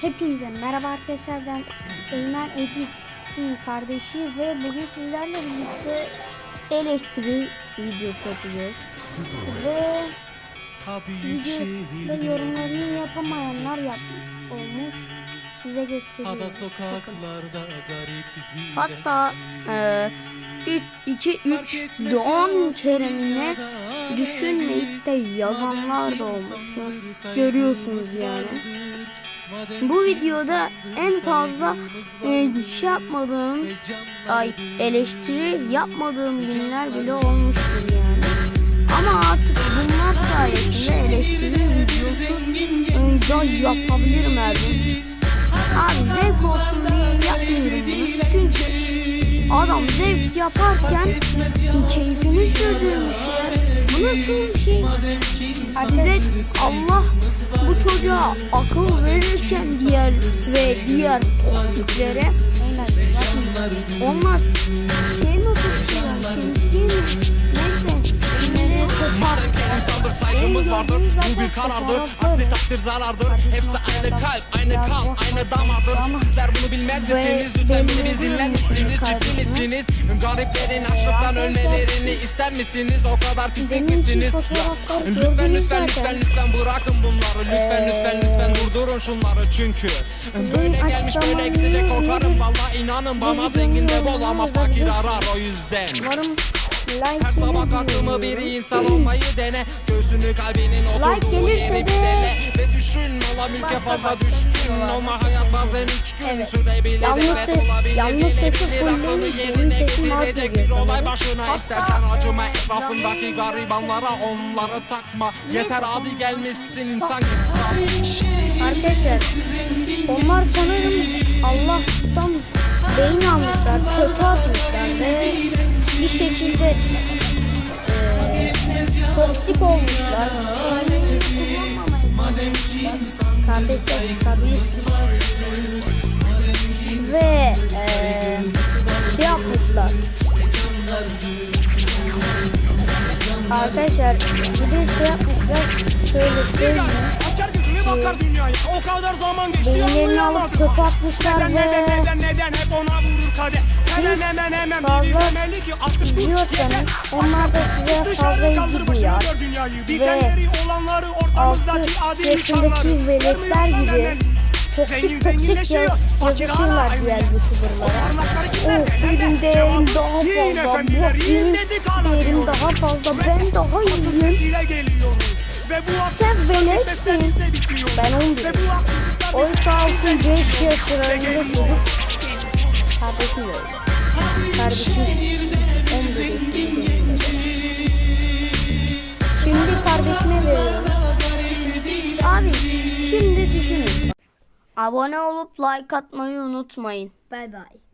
Hepinize merhaba arkadaşlar ben Eymen Edis'in kardeşi ve bugün sizlerle birlikte eleştiri videosu yapacağız. Ve videoda yorumlarını yapamayanlar yap olmuş. Size gösteriyorum. Hatta e, 2 3 doğum törenine düşünmeyip de yazanlar da olmuş. Görüyorsunuz yani. Bu videoda en fazla e, şey yapmadığım ay eleştiri yapmadığım günler bile olmuştur yani. Ama artık bunlar sayesinde eleştiri videosu e, yapabilirim her gün. Abi zevk olsun diye yapmıyorum bunu. Çünkü adam zevk yaparken keyfini sürdürmüş ya. Nasıl bir şey? Allah bu çocuğa akıl verirken diğer ve diğer tiplere onlar şey tutuyorlar? Şemsiye mi? Neyse. Elleri çöper. İnsandır saygımız vardır. Bu bir karardır Aksi takdir zarardır. Hepsi aynı kalp Aynı kan Aynı damardır. Sizler bunu bilmez misiniz? Lütfen beni bir dinler misiniz? Ciddi misiniz? Gariplerin açlıktan ölmelerini ister misiniz? O kadar pislik misiniz? Ya, Lütfen lütfen lütfen lütfen bırakın bunları. Lütfen lütfen lütfen durdurun şunları. Çünkü Böyle gelmiş böyle gidecek korkarım Valla inanın bana zengin de bol ama fakir arar o yüzden Umarım her sabah like kalktığımı bir insan olmayı dene. Gözünü kalbinin oturduğu gelirse yeri de- bilele Ve düşün ola mülke fazla düşkün. Olma hayat bazen üç gün Evet. sürebilir Yalnız Evet olabilir yalnız sesi Aklını yerine getirecek bir olay başına Hatta- istersen acıma etrafındaki garibanlara onları takma. Yeter adi gelmişsin insan insan Arkadaşlar onlar sanırım Allah'tan beyin almışlar, çöpe atmışlar olmuşlar. Tabii. Ve eee şey yapmışlar. Arkadaşlar bir de şey yapmışlar. Şöyle söyleyeyim. Açar gözünü bakar dünyaya O kadar zaman geçti Beyinlerini Abi çöp atmışlar neden, ve neden, neden, neden, hep ona vurur kader. Hemen hemen hemen bilinmemeli ki artık suç yeter. Onlar da size fazla kaldır başını gör dünyayı. Bitenleri olanları ortamızdaki adi insanları. Melekler gibi Zengin zenginleşiyor. Fakir hala aynı yer. O parmakları? Benim değerim daha fazla. bu, Benim değerim daha fazla. Ben daha iyiyim. Ve bu haksızlık bitmesen. Ben 11. 16 5 yaşlarında çocuk kardeşim öldü. Kardeşim 11 Şimdi kardeşime veriyorum. Abi şimdi düşünün. Abone olup like atmayı unutmayın. Bay bay.